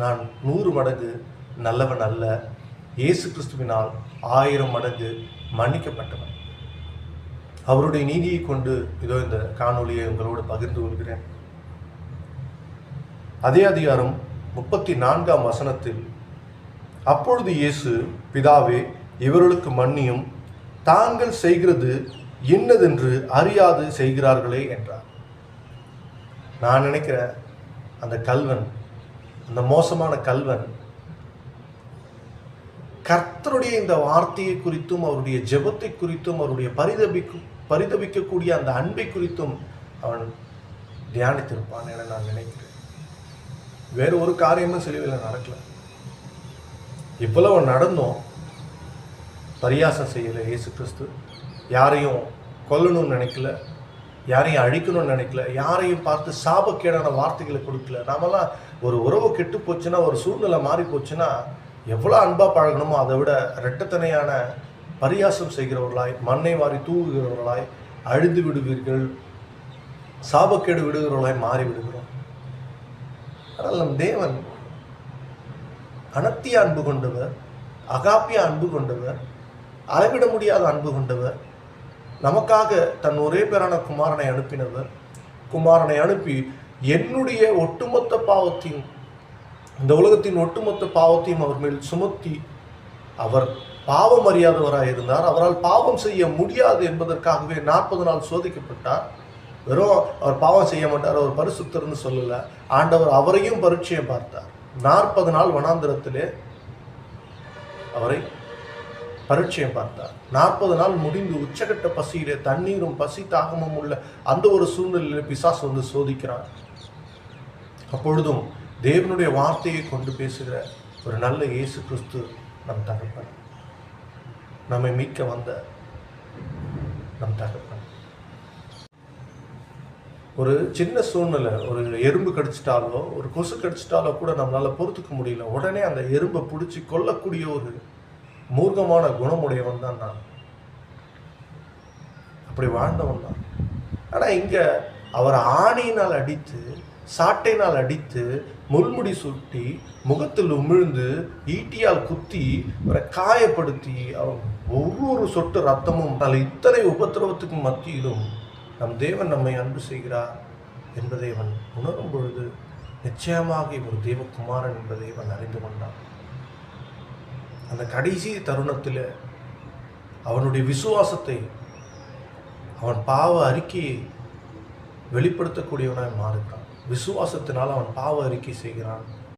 நான் நூறு மடங்கு நல்லவன் அல்ல. இயேசு கிறிஸ்துவினால் ஆயிரம் மடங்கு மன்னிக்கப்பட்டவன். அவருடைய நீதியை கொண்டு இதோ இந்த காணொளியை உங்களோடு பகிர்ந்து கொள்கிறேன். அதே அதிகாரம் முப்பத்தி நான்காம் வசனத்தில் அப்பொழுது இயேசு பிதாவே இவர்களுக்கு மன்னியும் தாங்கள் செய்கிறது இன்னதென்று அறியாது செய்கிறார்களே என்றார். நான் நினைக்கிற அந்த கல்வன் அந்த மோசமான கல்வன் கர்த்தருடைய இந்த வார்த்தையை குறித்தும் அவருடைய ஜெபத்தை குறித்தும் அவருடைய பரிதபிக்கும் பரிதபிக்கக்கூடிய அந்த அன்பை குறித்தும் அவன் தியானித்திருப்பான் என நான் நினைக்கிறேன். வேறு ஒரு காரியமும் சிலுவையில் நடக்கல. இவ்வளவு நடந்தோம் பரியாசம் செய்யலை இயேசு கிறிஸ்து. யாரையும் கொல்லணும்னு நினைக்கல. யாரையும் அழிக்கணும்னு நினைக்கல. யாரையும் பார்த்து சாபக்கேடான வார்த்தைகளை கொடுக்கல. நாமெல்லாம் ஒரு உறவு கெட்டு போச்சுன்னா ஒரு சூழ்நிலை மாறி போச்சுன்னா எவ்வளோ அன்பாக பழகணுமோ அதை விட ரெட்டத்தனையான பரியாசம் செய்கிறவர்களாய் மண்ணை வாரி தூவுகிறவர்களாய் அழிந்து விடுவீர்கள் சாபக்கேடு விடுகிறவர்களாய் மாறி விடுகிறோம் ஆனால் நம் தேவன் அனத்திய அன்பு கொண்டவர் அகாப்பிய அன்பு கொண்டவர் அளவிட முடியாத அன்பு கொண்டவர் நமக்காக தன் ஒரே பேரான குமாரனை அனுப்பினவர். குமாரனை அனுப்பி என்னுடைய ஒட்டுமொத்த பாவத்தையும் இந்த உலகத்தின் ஒட்டுமொத்த பாவத்தையும் அவர் மேல் சுமத்தி அவர் பாவம் அறியாதவராக இருந்தார். அவரால் பாவம் செய்ய முடியாது என்பதற்காகவே நாற்பது நாள் சோதிக்கப்பட்டார். வெறும் அவர் பாவம் செய்ய மாட்டார் அவர் பரிசுத்தர்னு சொல்லலை. ஆண்டவர் அவரையும் பரீட்சையம் பார்த்தார். நாற்பது நாள் வனாந்திரத்திலே அவரை பரிச்சயம் பார்த்தார். நாற்பது நாள் முடிந்து உச்சகட்ட பசியிலே தண்ணீரும் பசி தாகமும் உள்ள அந்த ஒரு சூழ்நிலையில் பிசாஸ் வந்து சோதிக்கிறான் அப்பொழுதும் தேவனுடைய வார்த்தையை கொண்டு பேசுகிற ஒரு நல்ல இயேசு கிறிஸ்து நம் தகப்பன். நம்மை மீட்க வந்த நம் தகப்பன். ஒரு சின்ன சூழ்நிலை ஒரு எறும்பு கடிச்சிட்டாலோ ஒரு கொசு கடிச்சிட்டாலோ கூட நம்மளால் பொறுத்துக்க முடியல. உடனே அந்த எறும்பை பிடிச்சி கொல்லக்கூடிய ஒரு மூர்க்கமான குணமுடையவன் தான் நான். அப்படி வாழ்ந்தவன் தான். ஆனால் இங்கே அவர் ஆணையினால் அடித்து சாட்டையினால் அடித்து முள்முடி சுட்டி முகத்தில் உமிழ்ந்து ஈட்டியால் குத்தி அவரை காயப்படுத்தி அவர் ஒவ்வொரு சொட்டு ரத்தமும் அதில் இத்தனை உபத்திரவத்துக்கு மத்தியிலும் நம் தேவன் நம்மை அன்பு செய்கிறார் என்பதை அவன் உணரும் பொழுது நிச்சயமாக இவர் தேவகுமாரன் என்பதை அவன் அறிந்து கொண்டான். அந்த கடைசி தருணத்தில் அவனுடைய விசுவாசத்தை அவன் பாவ அறிக்கையை வெளிப்படுத்தக்கூடியவனாக மாறுகிறான். விசுவாசத்தினால் அவன் பாவ அறிக்கை செய்கிறான்.